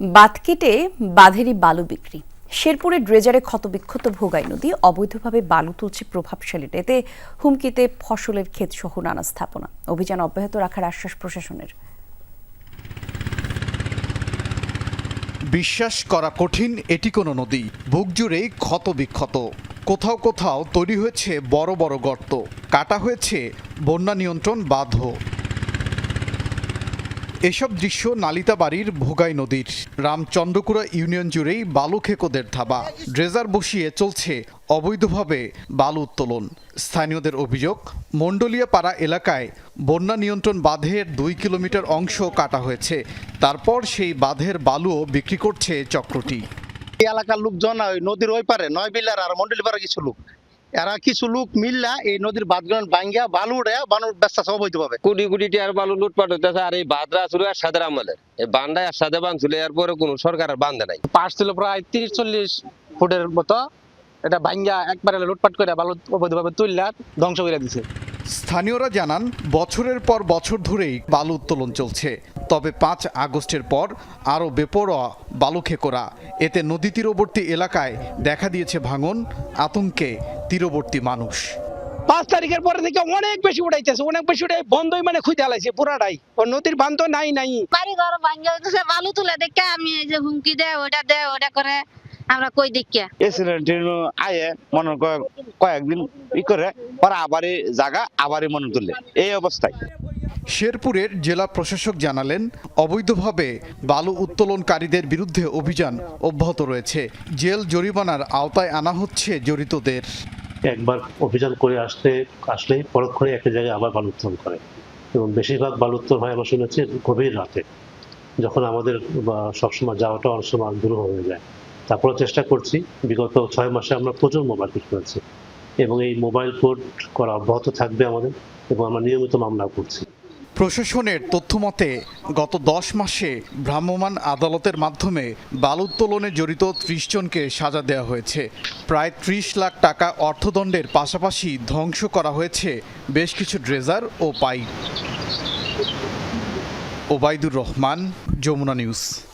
বাত কেটে বাঁধেরই বালু বিক্রি। শেরপুরে ড্রেজারে ক্ষতবিক্ষত ভোগাই নদী অবৈধভাবে বালু তুলছে প্রভাবশালীরা এতে হুমকিতে ফসলের ক্ষেত সহ নানা স্থাপনা। অভিযান অব্যাহত রাখার আশ্বাস প্রশাসনের। বিশ্বাস করা কঠিন, এটি কোনো নদী। বুক জুড়েই ক্ষত বিক্ষত কোথাও কোথাও তৈরি হয়েছে বড় বড় গর্ত। কাটা হয়েছে বন্যা নিয়ন্ত্রণ বাঁধও। এসব দৃশ্য নালিতাবাড়ির ভোগাই নদীর। রামচন্দ্রকুড়া ইউনিয়ন জুড়েই বালু খেকোদের ধাবা। ড্রেজার বসিয়ে চলছে অবৈধভাবে বালু উত্তোলন। স্থানীয়দের অভিযোগ মণ্ডলিয়া পাড়া এলাকায় বন্যা নিয়ন্ত্রণ বাঁধের দুই কিলোমিটার অংশ কাটা হয়েছে। তারপর সেই বাঁধের বালুও বিক্রি করছে চক্রটি। এলাকার লোকজন নদীর ওই পারে, নয় বিল্লার আর মন্ডলী পারে কিছু লোক। এরা কিছু লোক মিললা এই নদীর বাঁধগুলো বাঙ্গিয়া বালু উড়ে বানুর ব্যবসা সব হইতে পাবে কোটি কোটি টিয়ার বালু লুটপাট হইতেছে, আর এই বাদরা ছিল আর সাদের আমলের এই বান্ধা আর সাদে বান ছিল এরপরে কোনো সরকারের বান্ধে নাই। পাঁচ ছিল প্রায় তিরিশ চল্লিশ ফুটের মতো, এটা ভাঙ্গা একবারে লুটপাট করে বালু অবৈধভাবে তুললা, ধ্বংস করে দিছে। স্থানীয়রা জানান বছরের পর বছর ধরেই বালু উত্তোলন চলছে। তবে পাঁচ আগস্টের পর আরও বেপরোয়া বালু খেকোরা। এতে নদী তীরবর্তী এলাকায় দেখা দিয়েছে ভাঙন আতঙ্কে তীরবর্তী মানুষ। পাঁচ তারিখের পরে থেকে অনেক বেশি উঠাইতেছে অনেক বেশি উঠাই বন্ধই মানে খুঁজে আলাইছে পুরাটাই। ও নদীর বান তো নাই নাই। বাড়ি ঘর ভাঙ্গে বালু তুলে দেখে আমি এই যে হুমকি দেয় ওটা দেয় ওটা করে। আমরা কই দেখিয়া? এসিডেন্ট আয়ে মনে কয়েকদিন ই করে পরে আবারই জায়গা আবারই মনে তুললে এই অবস্থায়। শেরপুরের জেলা প্রশাসক জানালেন অবৈধভাবে বালু উত্তোলনকারীদের বিরুদ্ধে অভিযান অব্যাহত রয়েছে। জেল জরিমানার আওতায় আনা হচ্ছে জড়িতদের। একবার অভিযান করে আসতে আসলে পরক্ষণে একটা জায়গায় আবার বালু উত্তোলন করে। এবং বেশিরভাগ বালু উত্তোলন হয় আমরা শুনেছি গভীর রাতে। যখন আমাদের সবসময় যাওয়াটা অনেক সময় দূর হয়ে যায়। তারপরে চেষ্টা করছি। বিগত ছয় মাসে আমরা প্রচুর মোবাইল কোড করেছি এবং এই মোবাইল কোড করা অব্যাহত থাকবে আমাদের এবং আমরা নিয়মিত মামলা করছি। প্রশাসনের তথ্যমতে, গত দশ মাসে ভ্রাম্যমাণ আদালতের মাধ্যমে বালু উত্তোলনে জড়িত ত্রিশ জনকে সাজা দেওয়া হয়েছে। প্রায় ত্রিশ লাখ টাকা অর্থদণ্ডের পাশাপাশি ধ্বংস করা হয়েছে বেশ কিছু ড্রেজার ও পাইপ। ওবায়দুর রহমান, যমুনা নিউজ।